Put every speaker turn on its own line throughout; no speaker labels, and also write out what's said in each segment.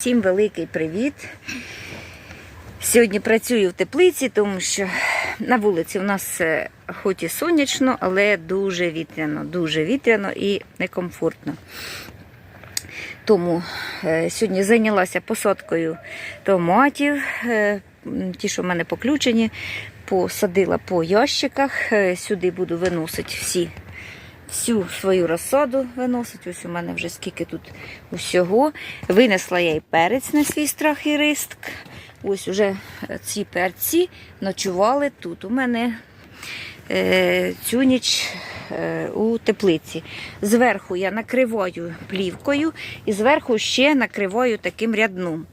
Всім великий привіт. Сьогодні працюю в теплиці, тому що на вулиці у нас е, хоч і сонячно, але дуже вітряно, дуже вітряно і некомфортно. Тому е, сьогодні зайнялася посадкою томатів, е, ті, що в мене поключені, посадила по ящиках. Сюди буду виносити всі всю свою розсаду виносить. Ось у мене вже скільки тут усього. Винесла я і перець на свій страх і риск. Ось уже ці перці ночували тут. У мене е, цю ніч е, у теплиці. Зверху я накриваю плівкою і зверху ще накриваю таким рядном.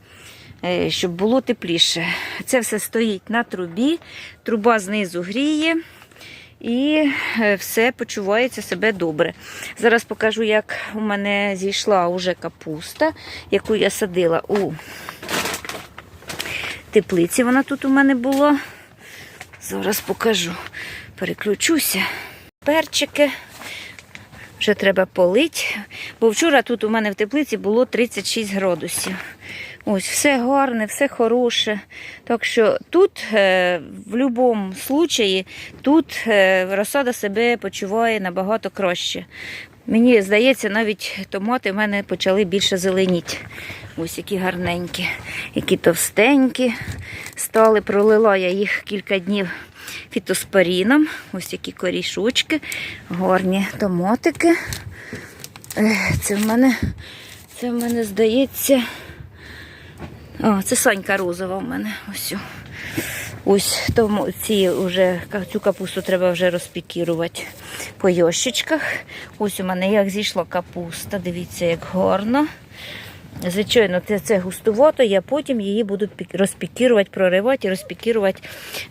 е, Щоб було тепліше. Це все стоїть на трубі, труба знизу гріє і е, все почувається себе добре. Зараз покажу, як у мене зійшла уже капуста, яку я садила у теплиці. Вона тут у мене була. Зараз покажу. Переключуся. Перчики. Вже треба полити. Бо вчора тут у мене в теплиці було 36 градусів. Ось, все гарне, все хороше. Так що тут, е, в будь-якому випадку, тут е, розсада себе почуває набагато краще. Мені здається, навіть томати в мене почали більше зеленіти. Ось які гарненькі, які товстенькі. Стали, пролила я їх кілька днів фітоспоріном. Ось які корішочки, гарні томатики. Це в мене, це в мене здається. О, це Санька розова в мене. Ось. Ось тому ці вже цю капусту треба вже розпікірувати по ящичках. Ось у мене як зійшла капуста. Дивіться, як гарно. Звичайно, це, це густувато, я потім її буду розпікірувати, проривати і розпікірувати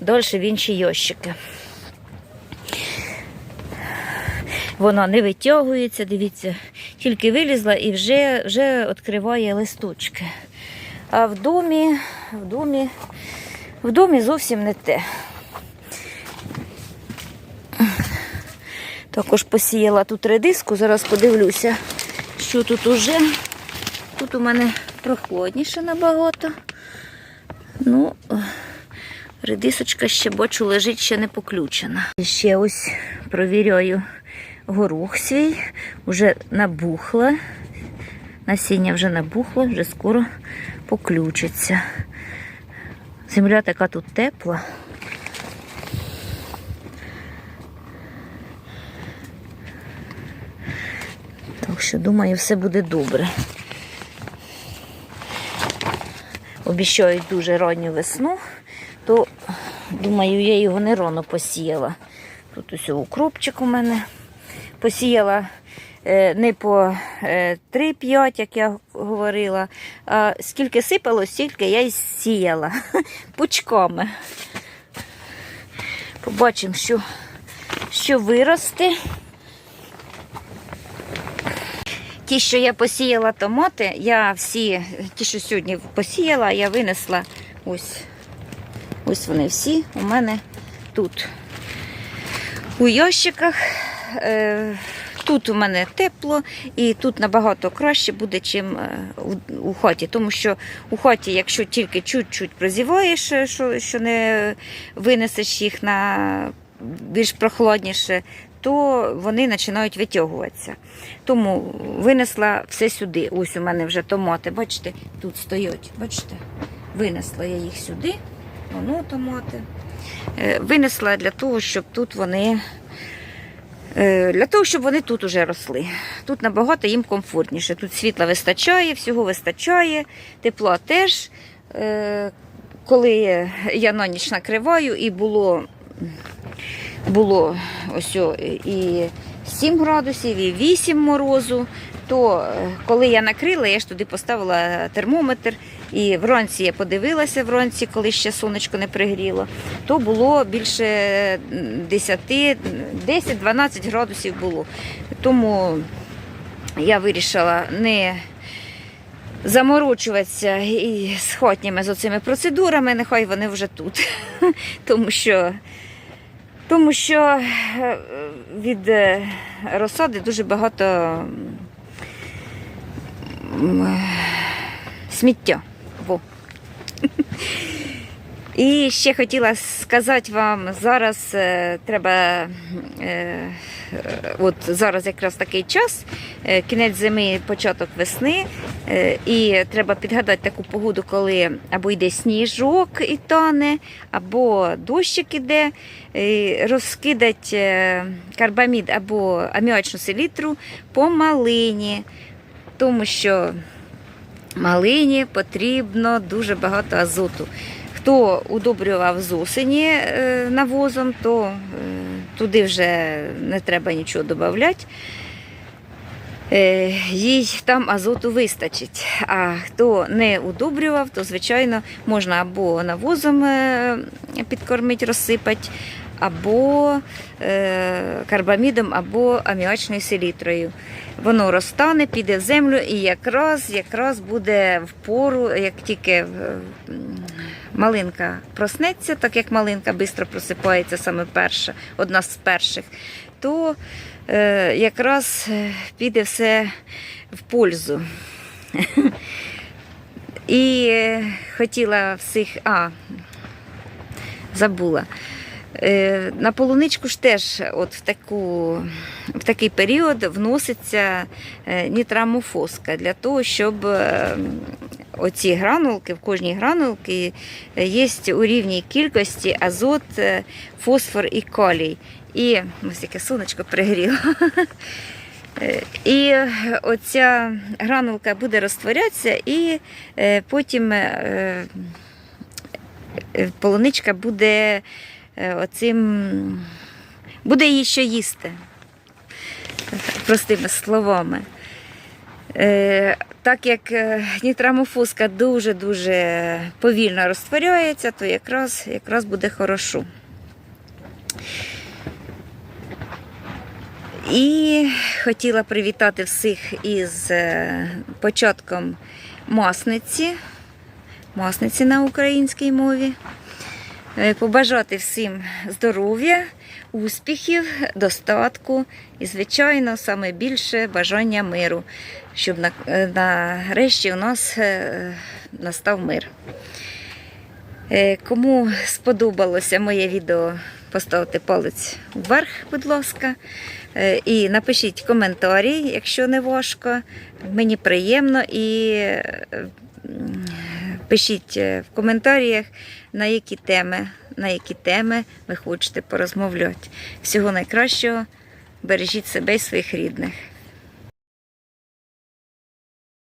далі в інші ящики. Вона не витягується, дивіться, тільки вилізла і вже, вже відкриває листочки. А в домі, в домі, в домі зовсім не те. Також посіяла тут редиску, зараз подивлюся, що тут уже. Тут у мене прохладніше набагато. Ну, редисочка ще бачу, лежить ще не поключена. Ще ось провіряю горох свій, вже набухла. Насіння вже набухло, вже скоро поключиться. Земля така тут тепла. Так що, думаю, все буде добре. Обіщають дуже ранню весну, то думаю, я його не рано посіяла. Тут ось укропчик у мене посіяла не по е, 3-5, як я говорила, а скільки сипало, стільки я й сіяла пучками. Побачимо, що, що виросте. Ті, що я посіяла томати, я всі, ті, що сьогодні посіяла, я винесла ось. Ось вони всі у мене тут. У ящиках. Е, Тут у мене тепло і тут набагато краще буде, чим е, у, у хаті. Тому що у хаті, якщо тільки чуть-чуть прозіваєш, е, що, що не винесеш їх на більш прохладніше, то вони починають витягуватися. Тому винесла все сюди. Ось у мене вже томати, бачите, тут стоять. Бачите? Винесла я їх сюди, воно томати. Е, Винесла для того, щоб тут вони. Е, Для того, щоб вони тут уже росли. Тут набагато їм комфортніше. Тут світла вистачає, всього вистачає, тепла теж. Е, Коли я на ніч накриваю, і було, було ось і 7 градусів, і 8 морозу, то е, коли я накрила, я ж туди поставила термометр, і вранці я подивилася вранці, коли ще сонечко не пригріло, то було більше 10, 10-12 градусів було. Тому я вирішила не заморочуватися і з з оцими процедурами, нехай вони вже тут. Тому що, тому що е, від е, розсади дуже багато сміття. Во. І ще хотіла сказати вам, зараз е, треба, е, е, от зараз якраз такий час, е, кінець зими, початок весни, е, і треба підгадати таку погоду, коли або йде сніжок і тане, або дощик іде, е, карбамід або аміачну селітру по малині, тому що малині потрібно дуже багато азоту. Хто удобрював з осені е, навозом, то е, туди вже не треба нічого додати. Е, Їй там азоту вистачить. А хто не удобрював, то звичайно можна або навозом підкормити, розсипати, або е, карбамідом, або аміачною селітрою. Воно розтане, піде в землю і якраз, якраз буде в пору, як тільки е, малинка проснеться, так як малинка швидко просипається саме перша, одна з перших, то е, якраз піде все в пользу. І хотіла всіх. А, забула. Е, На полуничку ж теж от в, таку, в такий період вноситься е, нітрамофоска для того, щоб е, оці гранулки, в кожній гранулці є у рівній кількості азот, фосфор і калій. І ось яке сонечко пригріло. І оця гранулка буде розтворятися, і потім полуничка буде оцим, буде її що їсти, простими словами. Е, Так як е, нітрамофоска дуже-дуже повільно розтворяється, то якраз, якраз буде хорошо. І хотіла привітати всіх із е, початком масниці, масниці на українській мові. Е, Побажати всім здоров'я, успіхів, достатку і, звичайно, саме більше бажання миру, щоб е, нарешті у нас е, настав мир. Кому сподобалося моє відео, поставте палець вверх, будь ласка. І напишіть коментарі, якщо не важко. Мені приємно і пишіть е, в коментарях, на які теми, на які теми ви хочете порозмовляти. Всього найкращого. Бережіть себе і своїх рідних.